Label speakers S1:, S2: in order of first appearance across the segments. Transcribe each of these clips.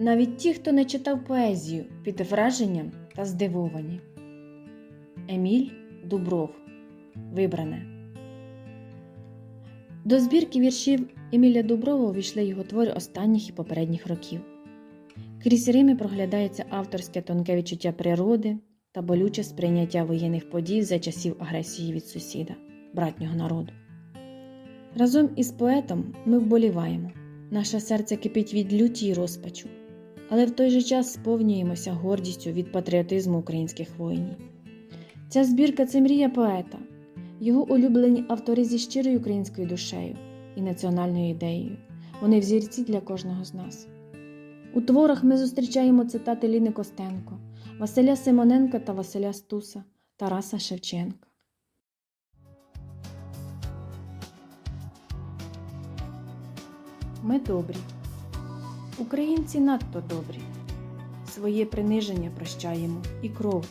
S1: Навіть ті, хто не читав поезію, під враженням та здивовані. Еміль Дубров. Вибране. До збірки віршів Еміля Дуброва увійшли його твори останніх і попередніх років. Крізь Рими проглядається авторське тонке відчуття природи та болюче сприйняття воєнних подій за часів агресії від сусіда, братнього народу. Разом із поетом ми вболіваємо. Наше серце кипить від люті й розпачу, але в той же час сповнюємося гордістю від патріотизму українських воїнів. Ця збірка це мрія поета, його улюблені автори зі щирою українською душею і національною ідеєю. Вони взірці для кожного з нас. У творах ми зустрічаємо цитати Ліни Костенко, Василя Симоненка та Василя Стуса, Тараса Шевченка. Ми добрі. Українці надто добрі. Своє приниження прощаємо і кров.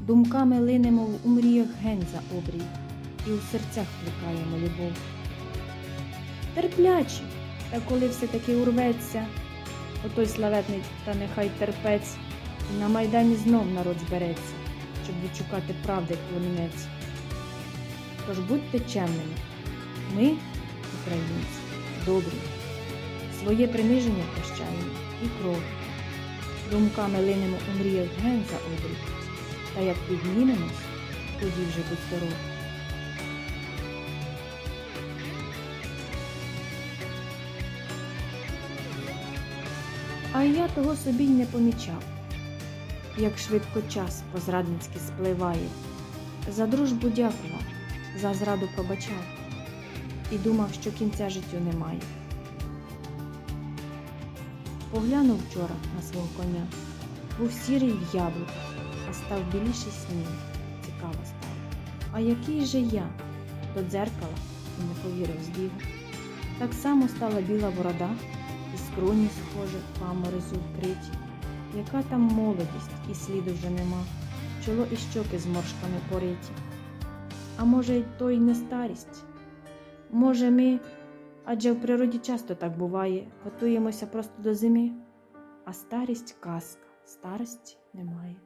S1: Думками линемо у мріях гень за обрій, і у серцях плекаємо любов. Терплячі, та коли все таки урветься, отой славетний та нехай терпець, на майдані знов народ збереться, щоб відшукати правди племінець. Тож будьте чемними, ми, українці, добрі, своє приниження прощаємо і кров. Думками линемо у мріях ген за обрій, та як піднімемось, тоді вже будь здоров. А я того собі й не помічав, як швидко час позрадницьки спливає. За дружбу дякував, за зраду пробачав і думав, що кінця життю немає. Поглянув вчора на свого коня, був сірий в яблуках, а став біліший сніг. Цікаво стало. А який же я до дзеркала і не повірив збігу. Так само стала біла борода, і скроні схоже, паморозю вкриті. Яка там молодість, і сліду вже нема, чоло і щоки з моршками пориті. А може, й то й не старість? Може, ми, адже в природі часто так буває, готуємося просто до зими, а старість казка, старості немає.